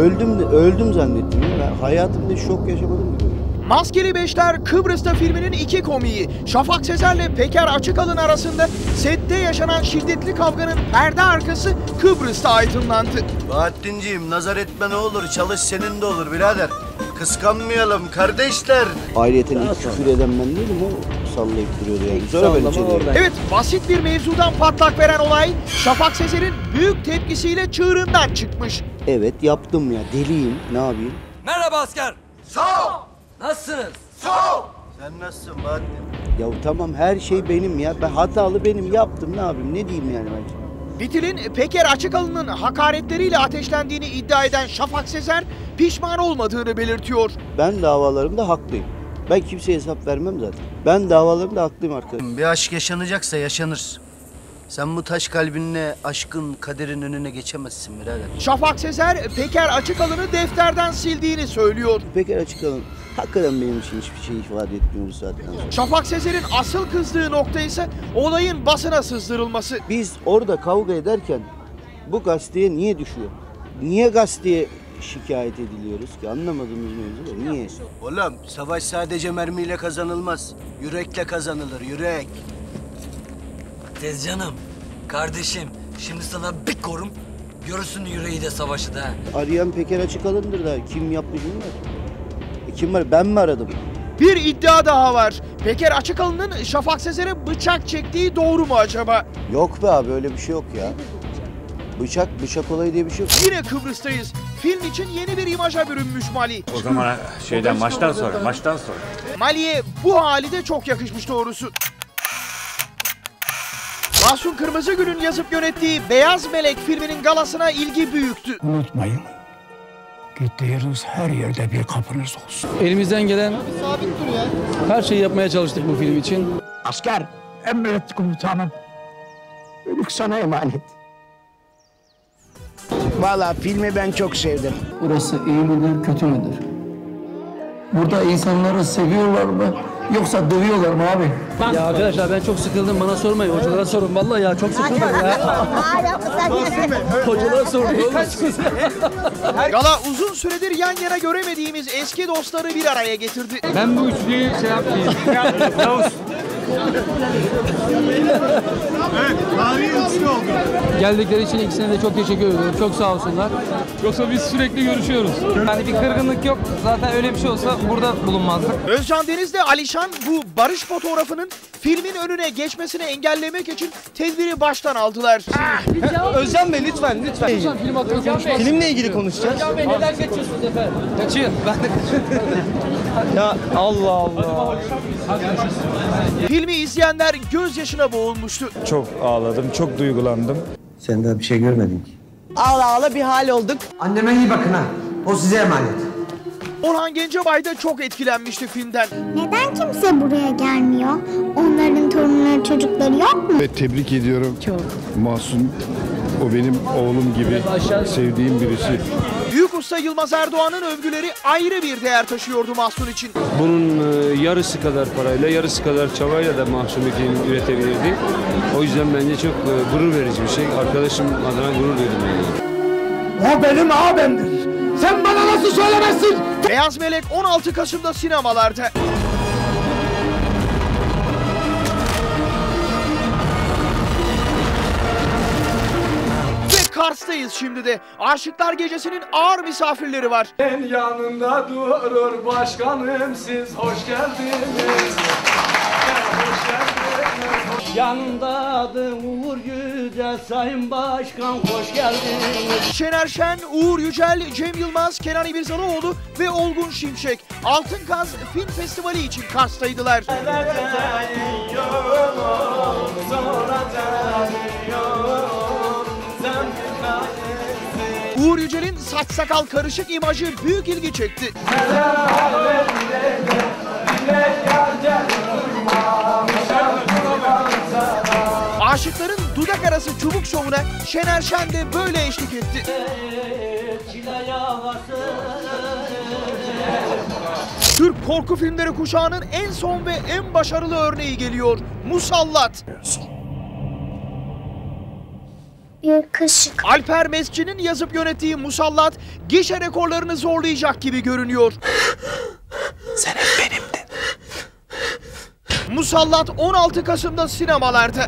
Öldüm de, öldüm zannettim. ya. Ben hayatımda şok yaşamadım gibi. Maskeli Beşler Kıbrıs'ta filminin iki komiği. Şafak Sezer'le Peker Açıkalın arasında sette yaşanan şiddetli kavganın perde arkası Kıbrıs'ta aydınlandı. Bahattinciğim nazar etme ne olur çalış senin de olur birader. Kıskanmayalım kardeşler. Ayrıyeten ilk küfür eden ben değilim o sallayıp duruyordu yani. Sonra ben içeri Evet basit bir mevzudan patlak veren olay Şafak Sezer'in büyük tepkisiyle çığırından çıkmış. Evet yaptım ya deliyim ne yapayım? Merhaba asker. Sağ ol. Nasılsınız? Sen nasılsın Bahattin? Ya tamam her şey benim ya. Ben hatalı benim yaptım ne yapayım ne diyeyim yani ben. Fitil'in Peker Açıkalın'ın hakaretleriyle ateşlendiğini iddia eden Şafak Sezer pişman olmadığını belirtiyor. Ben davalarımda haklıyım. Ben kimseye hesap vermem zaten. Ben davalarımda haklıyım arkadaşlar. Bir aşk yaşanacaksa yaşanır. Sen bu taş kalbinle aşkın kaderin önüne geçemezsin birader. Şafak Sezer Peker Açıkalın'ı defterden sildiğini söylüyor. Peker açıklayalım. Hakikaten benim için hiçbir şey ifade etmiyor bu saatten sonra. Şafak Sezer'in asıl kızdığı nokta ise olayın basına sızdırılması. Biz orada kavga ederken bu gazeteye niye düşüyor? Niye gazeteye şikayet ediliyoruz ki? Anlamadığımız mevzu. Niye? Oğlum savaş sadece mermiyle kazanılmaz. Yürekle kazanılır yürek. Tezcanım, kardeşim şimdi sana bir korum. Görürsün yüreği de savaşı da. Arayan Peker açık alındır da kim yaptı bilmiyorum. Kim var? Ben mi aradım? Bir iddia daha var. Peker Açıkalın'ın Şafak Sezer'e bıçak çektiği doğru mu acaba? Yok be abi öyle bir şey yok ya. Bıçak, bıçak olayı diye bir şey yok. Yine Kıbrıs'tayız. Film için yeni bir imaja bürünmüş Mali. O zaman şeyden maçtan sonra, maçtan sonra. Mali'ye bu hali de çok yakışmış doğrusu. Mahsun Kırmızıgül'ün yazıp yönettiği Beyaz Melek filminin galasına ilgi büyüktü. Unutmayın. Gittiğiniz her yerde bir kapınız olsun. Elimizden gelen her şeyi yapmaya çalıştık bu film için. Asker, emret komutanım. Ölük sana emanet. Valla filmi ben çok sevdim. Burası iyi midir, kötü müdür? Burada insanları seviyorlar mı? Yoksa dövüyorlar mı abi? Ya arkadaşlar ben çok sıkıldım. Bana sormayın. Hocalara sorun. Vallahi ya çok sıkıldım ya. Hocalara sorun. Gala uzun süredir yan yana göremediğimiz eski dostları bir araya getirdi. Ben bu üçlüyü şey Geldikleri için ikisine de çok teşekkür ediyorum. Çok sağ olsunlar. Yoksa biz sürekli görüşüyoruz. Yani bir kırgınlık yok. Zaten öyle bir şey olsa burada bulunmazdık. Özcan Deniz de Alişan bu barış fotoğrafının filmin önüne geçmesini engellemek için tedbiri baştan aldılar. Özcan Bey lütfen lütfen. Film hakkında konuşmaz. Filmle ilgili konuşacağız. Hocam Bey neden kaçıyorsunuz efendim? Kaçın. Ben de Ya Allah Allah. Filmi izleyenler gözyaşına boğulmuştu. Çok ağladım, çok duygulandım. Sen daha bir şey görmedin ki. Ağla ağla bir hal olduk. Anneme iyi bakın ha. O size emanet. Orhan Gencebay da çok etkilenmişti filmden. Neden kimse buraya gelmiyor? Onların torunları, çocukları yok mu? Ve tebrik ediyorum. Çok. Mahsun, o benim oğlum gibi sevdiğim birisi. Usta Yılmaz Erdoğan'ın övgüleri ayrı bir değer taşıyordu Mahsun için. Bunun e, yarısı kadar parayla, yarısı kadar çabayla da Mahsuni film üretebilirdi. O yüzden bence çok e, gurur verici bir şey. Arkadaşım adına gurur duydum yani. O benim abimdir. Sen bana nasıl söylemezsin? Beyaz Melek 16 Kasım'da sinemalarda. Kars'tayız şimdi de. Aşıklar Gecesi'nin ağır misafirleri var. yanında durur başkanım siz hoş geldiniz. Yanındadır Uğur Yüce Sayın Başkan hoş geldiniz. Şener Şen, Uğur Yücel, Cem Yılmaz, Kenan İmirzalıoğlu ve Olgun Şimşek. Altın Kaz Film Festivali için Kars'taydılar. Uğur Yücel'in saç sakal karışık imajı büyük ilgi çekti. Aşıkların dudak arası çubuk şovuna Şener Şen de böyle eşlik etti. Türk korku filmleri kuşağının en son ve en başarılı örneği geliyor. Musallat. Bir kaşık. Alper Mesci'nin yazıp yönettiği Musallat gişe rekorlarını zorlayacak gibi görünüyor. Sen hep benimdin. Musallat 16 Kasım'da sinemalarda.